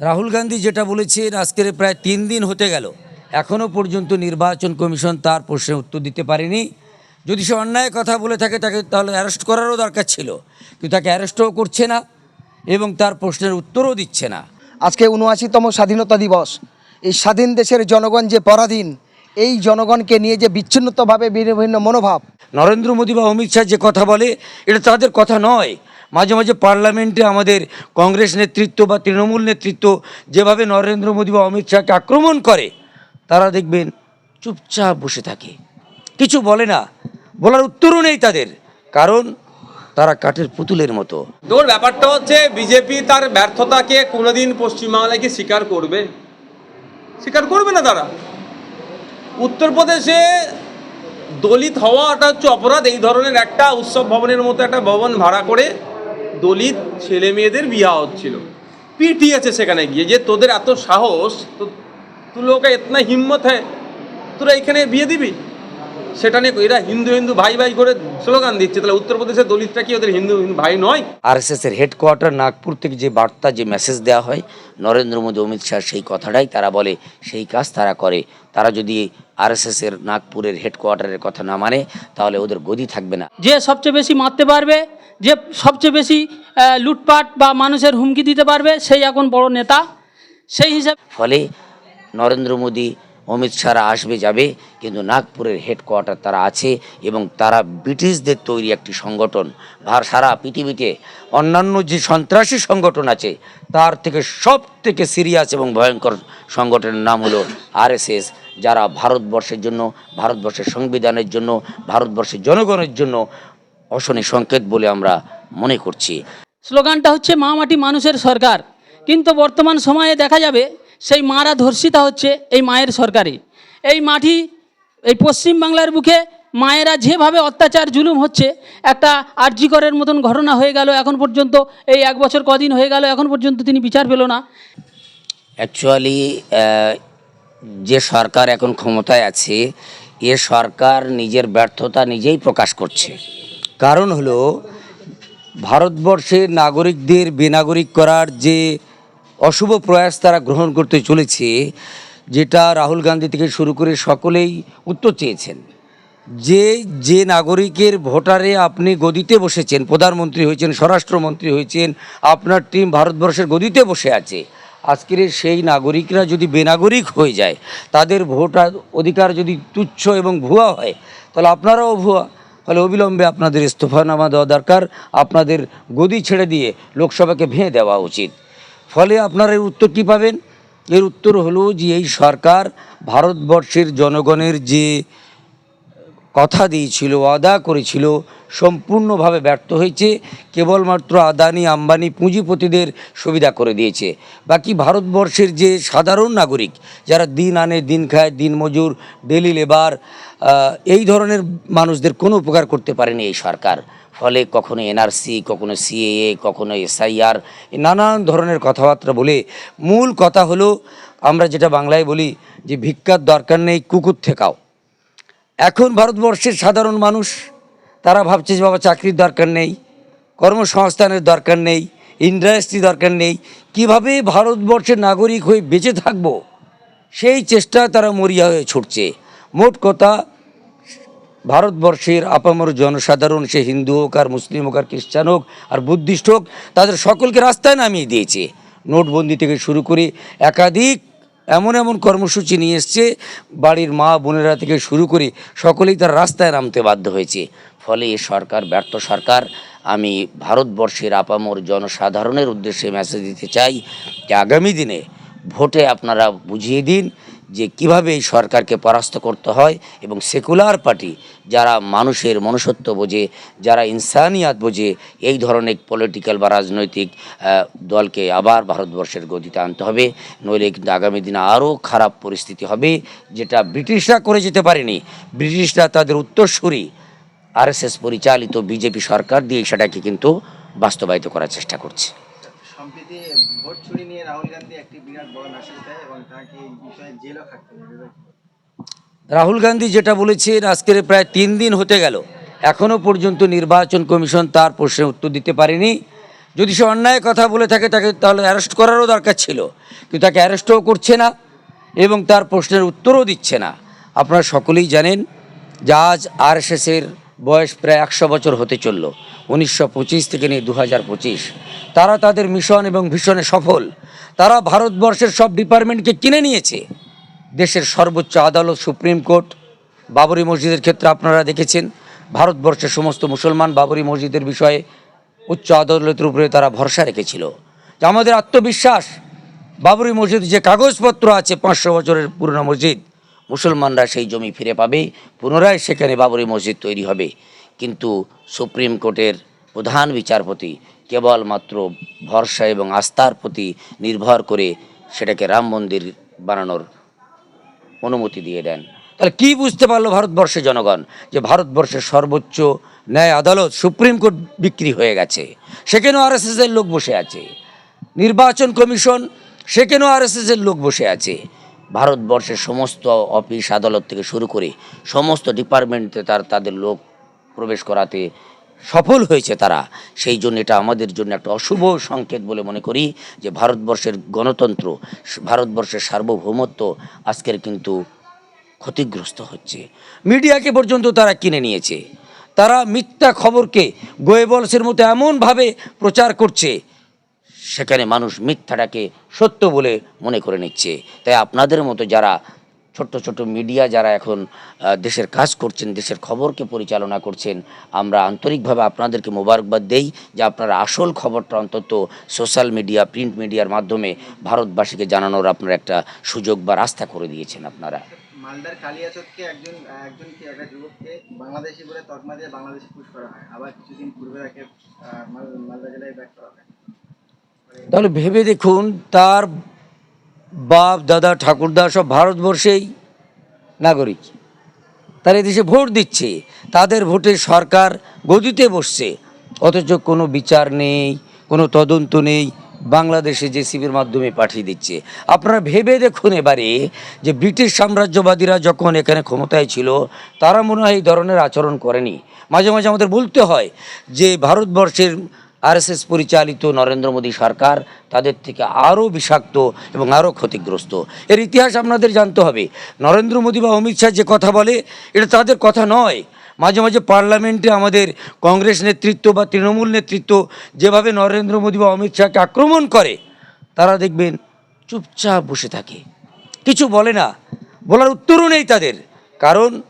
রাহুল গান্ধী যেটা বলেছেন আজকের প্রায় তিন দিন হতে গেল। এখনও পর্যন্ত নির্বাচন কমিশন তার প্রশ্নের উত্তর দিতে পারেনি। যদি সে অন্যায় কথা বলে থাকে তাকে তাহলে অ্যারেস্ট করারও দরকার ছিল। কিন্তু তাকে অ্যারেস্টও করছে না এবং তার প্রশ্নের উত্তরও দিচ্ছে না। আজকে উনআশিতম স্বাধীনতা দিবস। এই স্বাধীন দেশের জনগণ যে পরাধীন এই জনগণকে নিয়ে যে বিচ্ছিন্নতাভাবে বিভিন্ন মনোভাব। নরেন্দ্র মোদী বা অমিত শাহ যে কথা বলে এটা তাদের কথা নয়। মাঝে মাঝে পার্লামেন্টে আমাদের কংগ্রেস নেতৃত্ব বা তৃণমূল নেতৃত্ব যেভাবে নরেন্দ্র মোদী বা অমিত শাহকে আক্রমণ করে, তারা দেখবেন চুপচাপ বসে থাকে। কিছু বলে না। বলার উত্তরও নেই তাদের, কারণ তারা কাঠের পুতুলের মতো। তোর ব্যাপারটা হচ্ছে বিজেপি তার ব্যর্থতাকে কোনোদিন পশ্চিমবাংলায় কি স্বীকার করবে? স্বীকার করবে না তারা। উত্তরপ্রদেশে দলিত হওয়াটা হচ্ছে অপরাধ। এই ধরনের একটা উৎসব ভবনের মতো একটা ভবন ভাড়া করে দলিত ছেলে মেয়েদের বিয়া হচ্ছিল। পিটিয়েছে সেখানে গিয়ে যে তোদের এত সাহস তো তু লোক এতনা হিম্মত হ্যাঁ তোরা এখানে বিয়ে দিবি? সেটা নিয়ে এরা হিন্দু হিন্দু ভাই ভাই করে স্লোগান দিচ্ছে। তাহলে উত্তরপ্রদেশের দলিতটা কি ওদের হিন্দু হিন্দু ভাই নয়? আর আরএসএস এর হেডকোয়ার্টার নাগপুর থেকে যে বার্তা যে মেসেজ দেওয়া হয় নরেন্দ্র মোদী অমিত শাহ সেই কথাটাই তারা বলে সেই কাজ তারা করে। তারা যদি আরএসএস এর নাগপুরের হেডকোয়ার্টারের কথা না মানে তাহলে ওদের গদি থাকবে না। যে সবচেয়ে বেশি মারতে পারবে যে সবচেয়ে বেশি লুটপাট বা মানুষের হুমকি দিতে পারবে সেই এখন বড় নেতা। সেই হিসাবে ফলে নরেন্দ্র মোদী, অমিত শাহরা আসবে যাবে, কিন্তু নাগপুরের হেডকোয়ার্টার তারা আছে এবং তারা ব্রিটিশদের তৈরি একটি সংগঠন। ভার সারা পৃথিবীতে অন্যান্য যে সন্ত্রাসী সংগঠন আছে, তার থেকে সব থেকে সিরিয়াস এবং ভয়ঙ্কর সংগঠনের নাম হলো আরএসএস যারা ভারতবর্ষের জন্য, ভারতবর্ষের সংবিধানের জন্য, ভারতবর্ষের জনগণের জন্য অশনি সংকেত বলে আমরা মনে করছি। স্লোগানটা হচ্ছে মা মাটি মানুষের সরকার। কিন্তু বর্তমান সময়ে দেখা যাবে সেই মারা ধর্ষিতা হচ্ছে এই মায়ের সরকারে এই মাটি এই পশ্চিম বাংলার বুকে মায়েরা যেভাবে অত্যাচার জুলুম হচ্ছে একটা আর্যিকরের মতন ঘটনা হয়ে গেল এখন পর্যন্ত। এই এক বছর কদিন হয়ে গেল এখন পর্যন্ত তিনি বিচার পেল না। অ্যাকচুয়ালি যে সরকার এখন ক্ষমতায় আছে এ সরকার নিজের ব্যর্থতা নিজেই প্রকাশ করছে। কারণ হলো, ভারতবর্ষের নাগরিকদের বেনাগরিক করার যে অশুভ প্রয়াস তারা গ্রহণ করতে চলেছে, যেটা রাহুল গান্ধী থেকে শুরু করে সকলেই উত্তর চেয়েছেন। যে যে নাগরিকের ভোটারে আপনি গদিতে বসেছেন, প্রধানমন্ত্রী হয়েছেন, স্বরাষ্ট্রমন্ত্রী হয়েছেন, আপনার টিম ভারতবর্ষের গদিতে বসে আছে, আজকের সেই নাগরিকরা যদি বেনাগরিক হয়ে যায়, তাদের ভোটার অধিকার যদি তুচ্ছ এবং ভুয়া হয়, তাহলে আপনারাও ভুয়া। তাহলে অবিলম্বে আপনাদের ইস্তফানামা দেওয়া দরকার। আপনাদের গদি ছেড়ে দিয়ে লোকসভাকে ভেঙে দেওয়া উচিত। ফলে আপনারা এর উত্তর কী পাবেন? এর উত্তর হলো যে এই সরকার ভারতবর্ষের জনগণের যে কথা দিয়েছিল আদা করেছিল সম্পূর্ণভাবে ব্যর্থ হয়েছে। কেবলমাত্র আদানি, আম্বানি, পুঁজিপতিদের সুবিধা করে দিয়েছে। বাকি ভারতবর্ষের যে সাধারণ নাগরিক, যারা দিন আনে, দিন খায়, দিন মজুর ডেলি লেবার এই ধরনের মানুষদের কোনো উপকার করতে পারেনি এই সরকার। ফলে কখনো এনআরসি, কখনো সিএএ, কখনো এসআইআর নানান ধরনের কথাবার্তা বলে মূল কথা হলো, আমরা যেটা বাংলায় বলি যে ভিক্ষার দরকার নেই, কুকুর থেকাও এখন ভারতবর্ষের সাধারণ মানুষ তারা ভাবছে যে, বাবা, চাকরির দরকার নেই, কর্মসংস্থানের দরকার নেই ইন্ডাস্ট্রি দরকার নেই, কীভাবে ভারতবর্ষের নাগরিক হয়ে বেঁচে থাকব? সেই চেষ্টা তারা মরিয়া হয়ে ছুটছে। মোট কথা, ভারতবর্ষের আপামর জনসাধারণ, সে হিন্দু হোক আর মুসলিম হোক আর খ্রিস্টান হোক আর বুদ্ধিস্ট হোক, তাদের সকলকে রাস্তায় নামিয়ে দিয়েছে। নোটবন্দি থেকে শুরু করে একাধিক এমন এমন কর্মসূচি নিয়ে এসছে, বাড়ির মা বোনেরা থেকে শুরু করে সকলেই তার রাস্তায় নামতে বাধ্য হয়েছে। ফলে এ সরকার ব্যর্থ সরকার। আমি ভারতবর্ষের আপামর জনসাধারণের উদ্দেশ্যে মেসেজ দিতে চাই যে আগামী দিনে ভোটে আপনারা বুঝিয়ে দিন যে কীভাবে এই সরকারকে পরাস্ত করতে হয় এবং সেকুলার পার্টি যারা মানুষের মনুষ্যত্ব বোঝে, যারা ইনসানিয়াত বোঝে, এই ধরনের পলিটিক্যাল বা রাজনৈতিক দলকে আবার ভারতবর্ষের গতিতে আনতে হবে। নইলে কিন্তু আগামী দিনে আরও খারাপ পরিস্থিতি হবে, যেটা ব্রিটিশরা করে যেতে পারেনি। ব্রিটিশরা তাদের উত্তরসূরি আরএসএস পরিচালিত বিজেপি সরকার দিয়ে সেটাকে কিন্তু বাস্তবায়িত করার চেষ্টা করছে। সম্প্রতি ভোট চুরি নিয়ে রাহুল গান্ধী একটি বিরাট বড় মেসেজ দেয় এবং তাকে এই বিষয়ে জেলও খাটতে হবে। রাহুল গান্ধী যেটা বলেছেন আজকের প্রায় তিন দিন হতে গেল। এখনও পর্যন্ত নির্বাচন কমিশন তার প্রশ্নের উত্তর দিতে পারেনি। যদি সে অন্যায় কথা বলে থাকে তাকে তাহলে অ্যারেস্ট করারও দরকার ছিল। কিন্তু তাকে অ্যারেস্টও করছে না এবং তার প্রশ্নের উত্তরও দিচ্ছে না। আপনারা সকলেই জানেন যে আজ আরএসএসের বয়স প্রায় একশো বছর হতে চলল, উনিশশো পঁচিশ থেকে নিয়ে দু পঁচিশ। তারা তাদের মিশন এবং ভীষণে সফল। তারা ভারতবর্ষের সব ডিপার্টমেন্টকে কিনে নিয়েছে। দেশের সর্বোচ্চ আদালত, সুপ্রিম কোর্ট, বাবরি মসজিদের ক্ষেত্রে আপনারা দেখেছেন, ভারতবর্ষের সমস্ত মুসলমান বাবরি মসজিদের বিষয়ে উচ্চ আদালতের উপরে তারা ভরসা রেখেছিল। আমাদের আত্মবিশ্বাস, বাবরি মসজিদ যে কাগজপত্র আছে পাঁচশো বছরের পুরনো মসজিদ মুসলমানরা সেই জমি ফিরে পাবে, পুনরায় সেখানে বাবরি মসজিদ তৈরি হবে। কিন্তু সুপ্রিম কোর্টের প্রধান বিচারপতি কেবলমাত্র ভরসা এবং আস্থার প্রতি নির্ভর করে সেটাকে রাম মন্দির বানানোর অনুমতি দিয়ে দেন। তাহলে কি বুঝতে পারল ভারতবর্ষের জনগণ? যে ভারতবর্ষের সর্বোচ্চ ন্যায় আদালত সুপ্রিম কোর্ট বিক্রি হয়ে গেছে সেখানেও আর এর লোক বসে আছে? নির্বাচন কমিশন সেখানেও আর এর লোক বসে আছে? ভারতবর্ষের সমস্ত অফিস আদালত থেকে শুরু করে সমস্ত ডিপার্টমেন্টে তার, তাদের লোক প্রবেশ করাতে সফল হয়েছে তারা। সেই জন্য এটা আমাদের জন্য একটা অশুভ সংকেত বলে মনে করি যে ভারতবর্ষের গণতন্ত্র, ভারতবর্ষের সার্বভৌমত্ব আজকের কিন্তু ক্ষতিগ্রস্ত হচ্ছে। মিডিয়াকে পর্যন্ত তারা কিনে নিয়েছে। তারা মিথ্যা খবরকে গোয়েবলসের মতো এমনভাবে প্রচার করছে সেখানে মানুষ মিথ্যাটাকে সত্য বলে মনে করে নিচ্ছে। তাই আপনাদের মতো যারা ছোট্ট ছোট্ট মিডিয়া যারা এখন দেশের কাজ করছেন, দেশের খবরকে পরিচালনা করছেন, আমরা আন্তরিকভাবে আপনাদেরকে মোবারকবাদ দেই যে আপনারা আসল খবরটা অন্তত সোশ্যাল মিডিয়া, প্রিন্ট মিডিয়ার মাধ্যমে ভারতবাসীকে জানানোর আপনারা একটা সুযোগ বা রাস্তা করে দিয়েছেন আপনারা। মালদার একজন একজন একটা যুবককে বাংলাদেশি বলে তকমা দিয়ে বাংলাদেশে পুশ করা হয়। আবার কিছুদিন পূর্বে তাকে মালদা জেলায় ব্যাক করা হয়। তাহলে ভেবে দেখুন, তার বাপ, দাদা, ঠাকুরদা সব ভারতবর্ষেই নাগরিক। তারা দেশে ভোট দিচ্ছে, তাদের ভোটে সরকার গদিতে বসছে। অথচ কোনো বিচার নেই, কোনো তদন্ত নেই, বাংলাদেশে জেসিবির মাধ্যমে পাঠিয়ে দিচ্ছে। আপনারা ভেবে দেখুন এবারে যে ব্রিটিশ সাম্রাজ্যবাদীরা যখন এখানে ক্ষমতায় ছিল, তারা মনে হয় এই ধরনের আচরণ করেনি। মাঝে মাঝে আমাদের বলতে হয় যে ভারতবর্ষের আরএসএস পরিচালিত নরেন্দ্র মোদী সরকার তাদের থেকে আরও বিষাক্ত এবং আরও ক্ষতিগ্রস্ত। এর ইতিহাস আপনাদের জানতে হবে। নরেন্দ্র মোদী বা অমিত শাহ যে কথা বলে, এটা তাদের কথা নয়। মাঝে মাঝে পার্লামেন্টে আমাদের কংগ্রেস নেতৃত্ব বা তৃণমূল নেতৃত্ব যেভাবে নরেন্দ্র মোদী বা অমিত শাহকে আক্রমণ করে, তারা দেখবেন চুপচাপ বসে থাকে। কিছু বলে না। বলার উত্তরও নেই তাদের। কারণ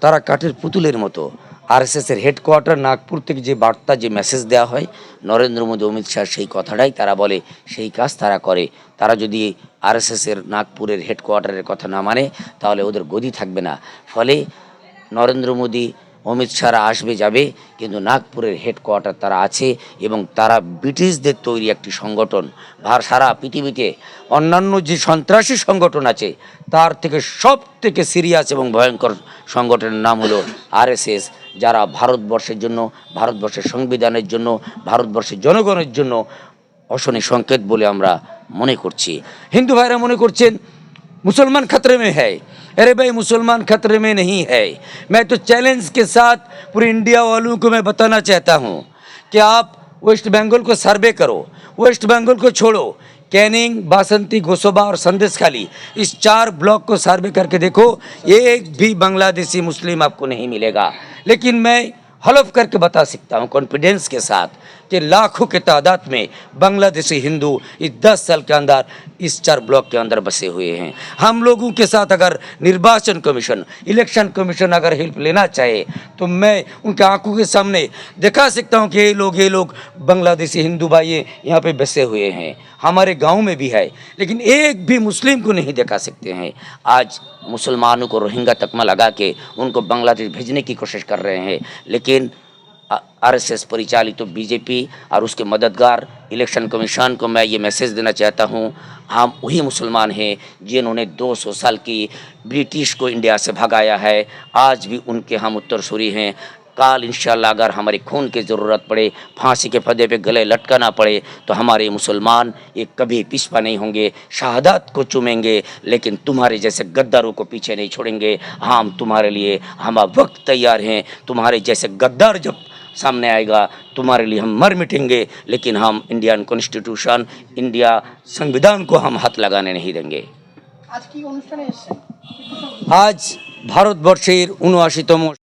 তারা কাঠের পুতুলের মতো। আরএসএসের হেডকোয়ার্টার নাগপুর থেকে যে বার্তা, যে মেসেজ দেওয়া হয়, নরেন্দ্র মোদী, অমিত শাহ সেই কথাটাই তারা বলে, সেই কাজ তারা করে। তারা যদি আরএসএসের নাগপুরের হেডকোয়ার্টারের কথা না মানে তাহলে ওদের গদি থাকবে না। ফলে নরেন্দ্র মোদী অমিত শাহরা আসবে, যাবে। কিন্তু নাগপুরের হেডকোয়ার্টার তারা আছে এবং তারা ব্রিটিশদের তৈরি একটি সংগঠন। ভার সারা পৃথিবীতে অন্যান্য যে সন্ত্রাসী সংগঠন আছে, তার থেকে সব থেকে সিরিয়াস এবং ভয়ঙ্কর সংগঠনের নাম হলো আরএসএস যারা ভারতবর্ষের জন্য, ভারতবর্ষের সংবিধানের জন্য, ভারতবর্ষের জনগণের জন্য অশনি সংকেত বলে আমরা মনে করছি। হিন্দু ভাইরা মনে করছেন मुसलमान खतरे में है। अरे भाई, मुसलमान खतरे में नहीं है। मैं तो चैलेंज के साथ पूरे इंडिया वालों को मैं बताना चाहता हूँ कि आप वेस्ट बंगाल को सर्वे करो वेस्ट बंगाल को छोड़ो। कैनिंग बासंती गोसोबा और संदेश खाली इस चार ब्लॉक को सर्वे करके देखो, एक भी बांग्लादेशी मुस्लिम आपको नहीं मिलेगा। लेकिन मैं हलफ करके बता सकता हूँ कॉन्फिडेंस के साथ। कि लाखों के तादाद में बांग्लादेशी हिंदू इस दस साल के अंदर, इस चार ब्लॉक के अंदर बसे हुए हैं। हम लोगों के साथ अगर निर्वाचन कमीशन, इलेक्शन कमीशन अगर हेल्प लेना चाहे तो मैं उनके आँखों के सामने दिखा सकता हूँ कि ये लोग ये लोग बांग्लादेशी हिंदू भाई यहाँ पे बसे हुए हैं। हमारे गाँव में भी है, लेकिन एक भी मुस्लिम को नहीं दिखा सकते हैं। आज मुसलमानों को रोहिंगा तकमा लगा के उनको बांग्लादेश भेजने की कोशिश कर रहे हैं, लेकिन आरएसएस परिचालित तो बीजेपी और उसके मददगार इलेक्शन कमीशन को मैं ये मैसेज देना चाहता हूँ, हम वही मुसलमान हैं जिन्होंने 200 साल की ब्रिटिश को इंडिया से भगाया है। आज भी उनके हम उत्तरसूरी हैं। काल इंशाल्लाह अगर हमारे खून की ज़रूरत पड़े, फांसी के फदे पे गले लटकाना पड़े तो हमारे मुसलमान ये कभी पिछपा नहीं होंगे, शहादत को चूमेंगे, लेकिन तुम्हारे जैसे गद्दारों को पीछे नहीं छोड़ेंगे। हम तुम्हारे लिए हम वक्त तैयार हैं। तुम्हारे जैसे गद्दार जब सामने आएगा तुम्हारे लिए हम मर मिटेंगे लेकिन हम इंडियन कॉन्स्टिट्यूशन इंडिया संविधान को हम हाथ लगाने नहीं देंगे আজ কি অনুষ্ঠানে এসেছেন আজ ভারতবর্ষের উনআশিতম